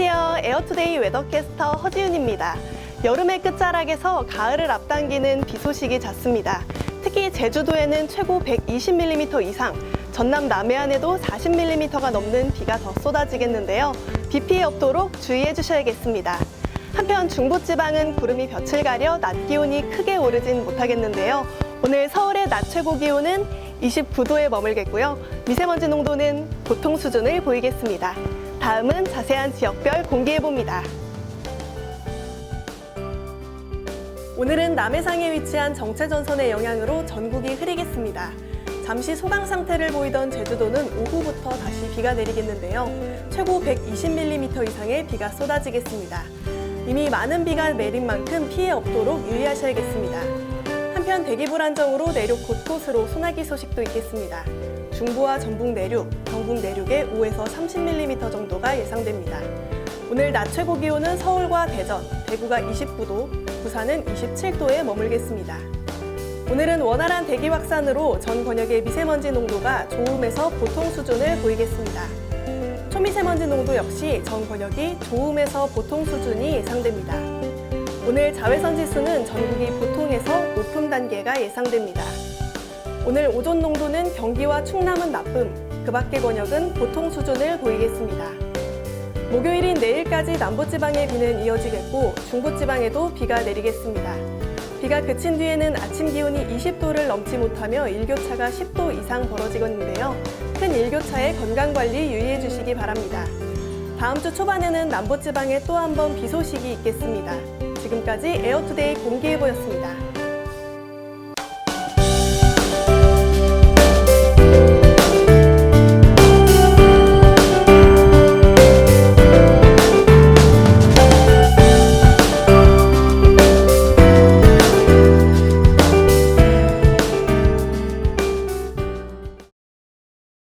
안녕하세요. 에어투데이 웨더캐스터 허지윤입니다. 여름의 끝자락에서 가을을 앞당기는 비 소식이 잦습니다. 특히 제주도에는 최고 120mm 이상, 전남 남해안에도 40mm가 넘는 비가 더 쏟아지겠는데요. 비 피해 없도록 주의해 주셔야겠습니다. 한편 중부지방은 구름이 볕을 가려 낮 기온이 크게 오르진 못하겠는데요. 오늘 서울의 낮 최고 기온은 29도에 머물겠고요. 미세먼지 농도는 보통 수준을 보이겠습니다. 다음은 자세한 지역별 공개해 봅니다. 오늘은 남해상에 위치한 정체전선의 영향으로 전국이 흐리겠습니다. 잠시 소강 상태를 보이던 제주도는 오후부터 다시 비가 내리겠는데요. 최고 120mm 이상의 비가 쏟아지겠습니다. 이미 많은 비가 내린 만큼 피해 없도록 유의하셔야겠습니다. 한편 대기 불안정으로 내륙 곳곳으로 소나기 소식도 있겠습니다. 중부와 전북 내륙, 경북 내륙에 5에서 30mm 정도가 예상됩니다. 오늘 낮 최고 기온은 서울과 대전, 대구가 29도, 부산은 27도에 머물겠습니다. 오늘은 원활한 대기 확산으로 전 권역의 미세먼지 농도가 좋음에서 보통 수준을 보이겠습니다. 초미세먼지 농도 역시 전 권역이 좋음에서 보통 수준이 예상됩니다. 오늘 자외선 지수는 전국이 보통에서 단계가 예상됩니다. 오늘 오존 농도는 경기와 충남은 나쁨, 그 밖의 권역은 보통 수준을 보이겠습니다. 목요일인 내일까지 남부지방의 비는 이어지겠고 중부지방에도 비가 내리겠습니다. 비가 그친 뒤에는 아침 기온이 20도를 넘지 못하며 일교차가 10도 이상 벌어지겠는데요. 큰 일교차에 건강관리 유의해 주시기 바랍니다. 다음 주 초반에는 남부지방에 또 한 번 비 소식이 있겠습니다. 지금까지 에어투데이 공기예보였습니다.